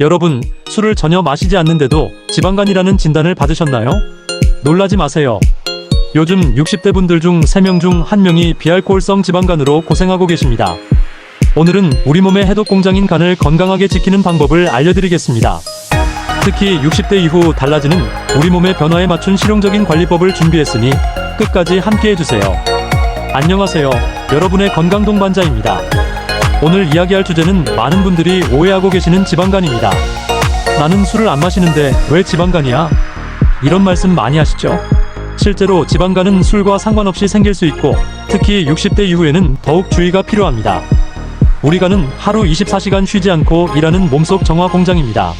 여러분, 술을 전혀 마시지 않는데도 지방간이라는 진단을 받으셨나요? 놀라지 마세요. 요즘 60대 분들 중 3명 중 1명이 비알코올성 지방간으로 고생하고 계십니다. 오늘은 우리 몸의 해독 공장인 간을 건강하게 지키는 방법을 알려드리겠습니다. 특히 60대 이후 달라지는 우리 몸의 변화에 맞춘 실용적인 관리법을 준비했으니 끝까지 함께 해주세요. 안녕하세요. 여러분의 건강 동반자입니다. 오늘 이야기할 주제는 많은 분들이 오해하고 계시는 지방간입니다. 나는 술을 안 마시는데 왜 지방간이야? 이런 말씀 많이 하시죠? 실제로 지방간은 술과 상관없이 생길 수 있고 특히 60대 이후에는 더욱 주의가 필요합니다. 우리 간은 하루 24시간 쉬지 않고 일하는 몸속 정화 공장입니다.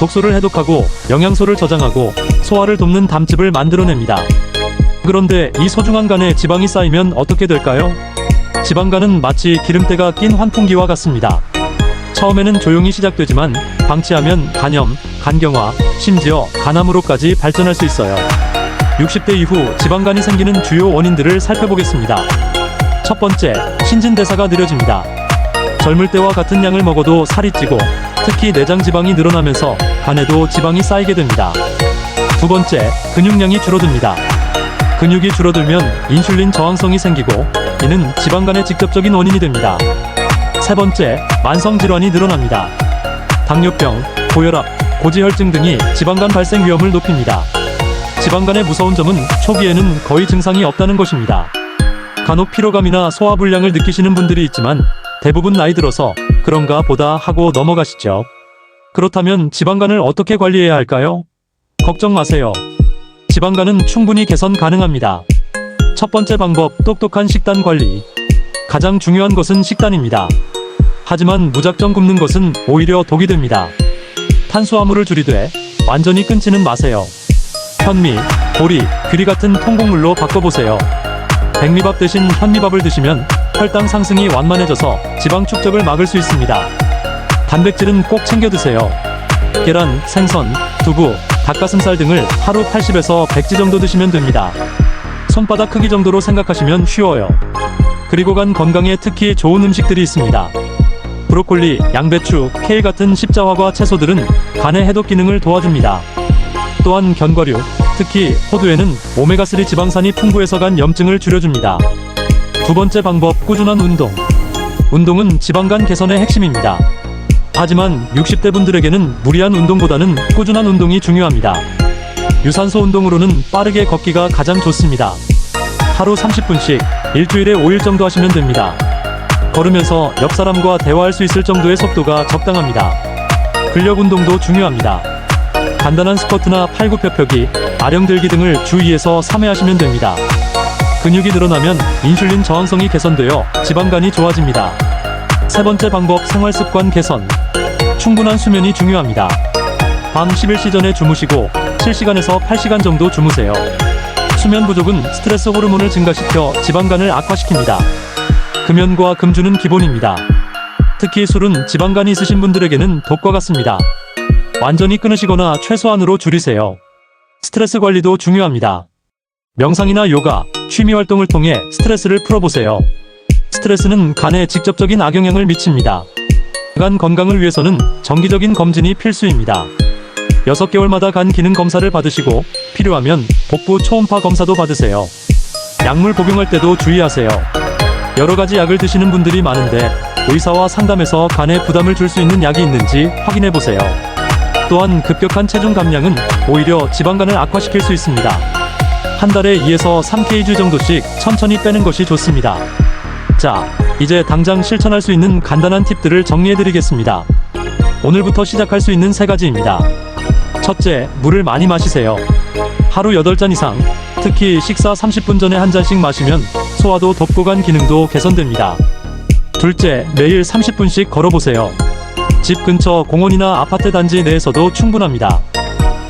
독소를 해독하고 영양소를 저장하고 소화를 돕는 담즙을 만들어냅니다. 그런데 이 소중한 간에 지방이 쌓이면 어떻게 될까요? 지방간은 마치 기름때가 낀 환풍기와 같습니다. 처음에는 조용히 시작되지만 방치하면 간염, 간경화, 심지어 간암으로까지 발전할 수 있어요. 60대 이후 지방간이 생기는 주요 원인들을 살펴보겠습니다. 첫 번째, 신진대사가 느려집니다. 젊을 때와 같은 양을 먹어도 살이 찌고 특히 내장 지방이 늘어나면서 간에도 지방이 쌓이게 됩니다. 두 번째, 근육량이 줄어듭니다. 근육이 줄어들면 인슐린 저항성이 생기고 이는 지방간의 직접적인 원인이 됩니다. 세 번째, 만성 질환이 늘어납니다. 당뇨병, 고혈압, 고지혈증 등이 지방간 발생 위험을 높입니다. 지방간의 무서운 점은 초기에는 거의 증상이 없다는 것입니다. 간혹 피로감이나 소화불량을 느끼시는 분들이 있지만 대부분 나이 들어서 그런가 보다 하고 넘어가시죠. 그렇다면 지방간을 어떻게 관리해야 할까요? 걱정 마세요. 지방간은 충분히 개선 가능합니다. 첫 번째 방법, 똑똑한 식단 관리. 가장 중요한 것은 식단입니다. 하지만 무작정 굶는 것은 오히려 독이 됩니다. 탄수화물을 줄이되 완전히 끊지는 마세요. 현미, 보리, 귀리 같은 통곡물로 바꿔보세요. 백미밥 대신 현미밥을 드시면 혈당 상승이 완만해져서 지방 축적을 막을 수 있습니다. 단백질은 꼭 챙겨 드세요. 계란, 생선, 두부, 닭가슴살 등을 하루 80에서 100지 정도 드시면 됩니다. 손바닥 크기 정도로 생각하시면 쉬워요. 그리고 간 건강에 특히 좋은 음식들이 있습니다. 브로콜리, 양배추, 케일 같은 십자화과 채소들은 간의 해독 기능을 도와줍니다. 또한 견과류, 특히 호두에는 오메가3 지방산이 풍부해서 간 염증을 줄여줍니다. 두 번째 방법, 꾸준한 운동. 운동은 지방간 개선의 핵심입니다. 하지만 60대 분들에게는 무리한 운동보다는 꾸준한 운동이 중요합니다. 유산소 운동으로는 빠르게 걷기가 가장 좋습니다. 하루 30분씩 일주일에 5일 정도 하시면 됩니다. 걸으면서 옆 사람과 대화할 수 있을 정도의 속도가 적당합니다. 근력 운동도 중요합니다. 간단한 스쿼트나 팔굽혀펴기, 아령 들기 등을 주 2에서 3회 하시면 됩니다. 근육이 늘어나면 인슐린 저항성이 개선되어 지방간이 좋아집니다. 세 번째 방법 생활 습관 개선. 충분한 수면이 중요합니다. 밤 11시 전에 주무시고 7시간에서 8시간 정도 주무세요. 수면 부족은 스트레스 호르몬을 증가시켜 지방간을 악화시킵니다. 금연과 금주는 기본입니다. 특히 술은 지방간이 있으신 분들에게는 독과 같습니다. 완전히 끊으시거나 최소한으로 줄이세요. 스트레스 관리도 중요합니다. 명상이나 요가, 취미 활동을 통해 스트레스를 풀어보세요. 스트레스는 간에 직접적인 악영향을 미칩니다. 간 건강을 위해서는 정기적인 검진이 필수입니다. 6개월마다 간 기능 검사를 받으시고 필요하면 복부 초음파 검사도 받으세요. 약물 복용할 때도 주의하세요. 여러 가지 약을 드시는 분들이 많은데 의사와 상담해서 간에 부담을 줄 수 있는 약이 있는지 확인해 보세요. 또한 급격한 체중 감량은 오히려 지방간을 악화시킬 수 있습니다. 한 달에 2에서 3kg 정도씩 천천히 빼는 것이 좋습니다. 자, 이제 당장 실천할 수 있는 간단한 팁들을 정리해 드리겠습니다. 오늘부터 시작할 수 있는 세 가지입니다. 첫째, 물을 많이 마시세요. 하루 8잔 이상, 특히 식사 30분 전에 한 잔씩 마시면 소화도 돕고 간 기능도 개선됩니다. 둘째, 매일 30분씩 걸어보세요. 집 근처 공원이나 아파트 단지 내에서도 충분합니다.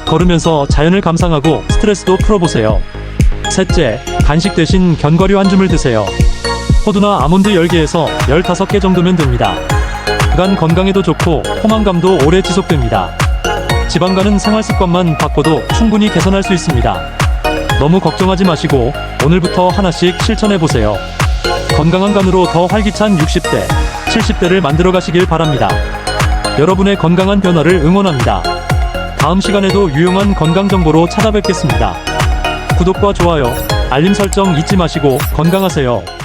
걸으면서 자연을 감상하고 스트레스도 풀어보세요. 셋째, 간식 대신 견과류 한 줌을 드세요. 호두나 아몬드 10개에서 15개 정도면 됩니다. 간 건강에도 좋고 포만감도 오래 지속됩니다. 지방간은 생활 습관만 바꿔도 충분히 개선할 수 있습니다. 너무 걱정하지 마시고 오늘부터 하나씩 실천해 보세요. 건강한 간으로 더 활기찬 60대, 70대를 만들어 가시길 바랍니다. 여러분의 건강한 변화를 응원합니다. 다음 시간에도 유용한 건강 정보로 찾아뵙겠습니다. 구독과 좋아요, 알림 설정 잊지 마시고 건강하세요.